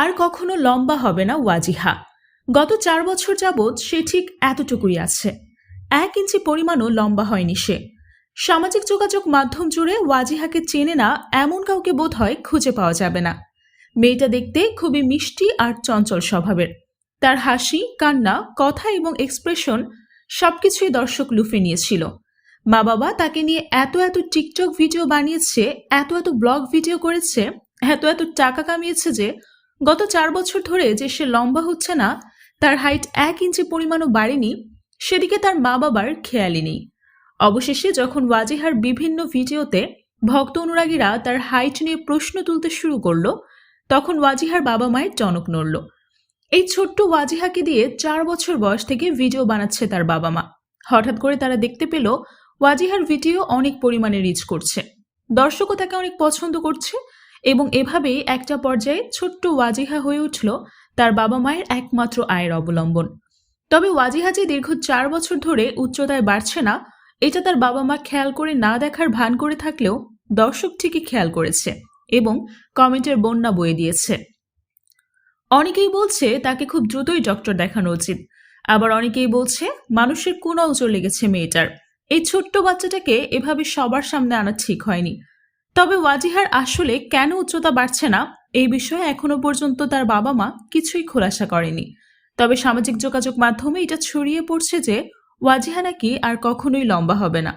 আর কখনো লম্বা হবে না ওয়াজিহা। গত চার বছর যাবৎ সে ঠিক এতটুকুই আছে। এক ইঞ্চি পরিমাণও লম্বা হয়নি সে। সামাজিক যোগাযোগ মাধ্যম জুড়ে ওয়াজিহাকে চেনে না এমন কাউকে বোধ হয় খুঁজে পাওয়া যাবে না। মেয়েটা দেখতে খুবই মিষ্টি আর চঞ্চল স্বভাবের। তার হাসি, কান্না, কথা এবং এক্সপ্রেশন সবকিছুই দর্শক লুফে নিয়েছিল। মা বাবা তাকে নিয়ে এত এত টিকটক ভিডিও বানিয়েছে, এত এত ব্লগ ভিডিও করেছে, এত এত টাকা কামিয়েছে যে গত চার বছর ধরে যে সে লম্বা হচ্ছে না, তার হাইট এক ইঞ্চি পরিমাণও বাড়েনি, সেদিকে তার মা বাবার খেয়ালই নেই। অবশেষে যখন ওয়াজিহার বিভিন্ন ভিডিওতে ভক্ত অনুরাগীরা তার হাইট নিয়ে প্রশ্ন তুলতে শুরু করল, তখন ওয়াজিহার বাবা মায়ের টনক নড়ল। এই ছোট্ট ওয়াজিহাকে দিয়ে চার বছর বয়স থেকে ভিডিও বানাচ্ছে তার বাবা মা। হঠাৎ করে তারা দেখতে পেল, ওয়াজিহার ভিডিও অনেক পরিমাণে রিচ করছে। দর্শকও তাকে অনেক পছন্দ করছে এবং এভাবেই একটা পর্যায়ে ছোট্ট ওয়াজিহা হয়ে উঠল তার বাবা মায়ের একমাত্র আয়ের অবলম্বন। তবে ওয়াজিহা যে দীর্ঘ চার বছর ধরে উচ্চতায় বাড়ছে না, এটা তার বাবা মা খেয়াল করে না দেখার ভান করে থাকলেও দর্শক ঠিকই খেয়াল করেছে এবং কমেন্টের বন্যা বয়ে দিয়েছে। অনেকেই বলছে তাকে খুব দ্রুতই ডক্টর দেখানো উচিত। আবার অনেকেই বলছে মানুষের কোন নজর লেগেছে মেয়েটার। এই ছোট্ট বাচ্চাটাকে এভাবে সবার সামনে আনা ঠিক হয়নি। তবে ওয়াজিহার আসলে কেন উচ্চতা বাড়ছে না, এই বিষয়ে এখনও পর্যন্ত তার বাবা মা কিছুই খোলাসা করেনি। তবে সামাজিক যোগাযোগ মাধ্যমে এটা ছড়িয়ে পড়ছে যে, ওয়াজিহা নাকি আর কখনোই লম্বা হবে না।